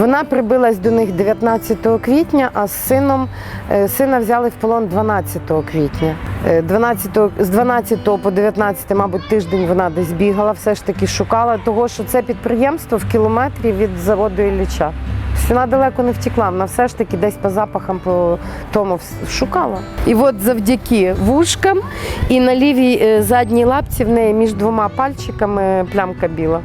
Вона прибилась до них 19 квітня, а з сином е, сина взяли в полон 12 квітня. Е, 12, з 12 по 19, мабуть, тиждень вона десь бігала, все ж таки шукала того, що це підприємство в кілометрі від заводу Ілліча. Вона далеко не втекла, вона все ж таки десь по запахам по тому шукала. І от завдяки вушкам і на лівій е, задній лапці в неї між двома пальчиками плямка біла.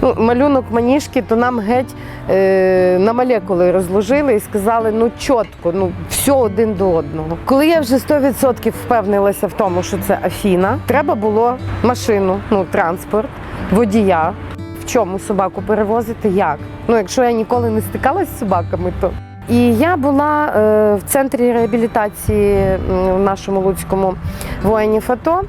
Ну, малюнок маніжки, то нам геть е, на молекули розложили і сказали, ну чітко, ну все один до одного. Коли я вже 100% впевнилася в тому, що це Афіна, треба було машину, ну транспорт, водія. В чому собаку перевозити? Як? Ну, якщо я ніколи не стикалася з собаками, то. І я була е, в центрі реабілітації в нашому Луцькому воїнів АТО.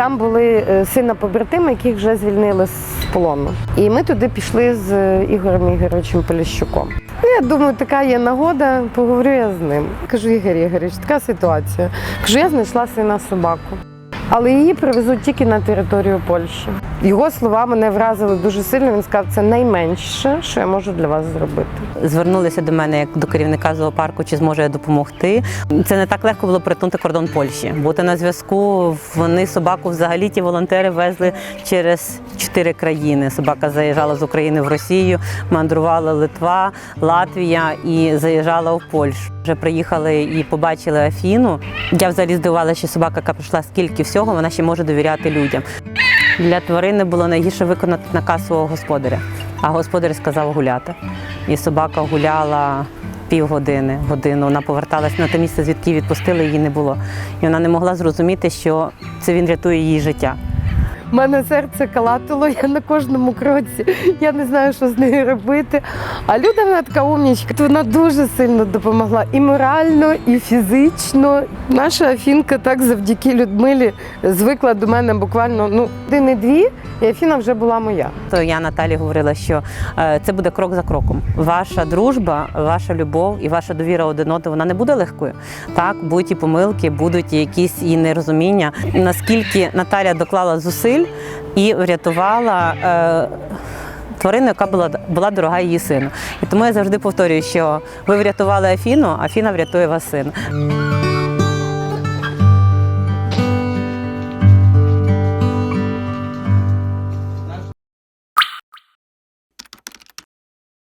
Там були е, сина побратими, яких вже звільнили з полону. І ми туди пішли з е, Ігорем Ігоровичем Поліщуком. Ну, Я думаю, така є нагода, поговорю я з ним. Кажу, Ігор Ігорович, така ситуація. Кажу, я знайшла сина собаку. Але її привезуть тільки на територію Польщі. Його слова мене вразили дуже сильно. Він сказав, це найменше, що я можу для вас зробити. Звернулися до мене як до керівника зоопарку, чи зможу я допомогти. Це не так легко було перетнути кордон Польщі. Бути на зв'язку. Вони собаку взагалі ті волонтери везли через чотири країни. Собака заїжджала з України в Росію, мандрувала Литва, Латвія і заїжджала в Польщу. Вже приїхали і побачили Афіну. Я взагалі здивувалася, що собака, яка прийшла скільки всього, вона ще може довіряти людям. Для тварини було найгірше виконати наказ свого господаря. А господар сказав гуляти. І собака гуляла півгодини, годину. Вона поверталась на те місце, звідки відпустили, її не було. І вона не могла зрозуміти, що це він рятує її життя. Мене серце калатило, я на кожному кроці. Я не знаю, що з нею робити. А Люда вона така умнічка. Вона дуже сильно допомогла і морально, і фізично. Наша Афінка так завдяки Людмилі звикла до мене буквально ну, один і дві, і Афіна вже була моя. То я Наталі говорила, що е, це буде крок за кроком. Ваша дружба, ваша любов і ваша довіра один одного, вона не буде легкою. Так, будуть і помилки, будуть і якісь і нерозуміння. Наскільки Наталя доклала зусиль і врятувала. Е, Тварину, яка була була дорога її сину. І тому я завжди повторюю, що ви врятували Афіну, Афіна врятує вас син.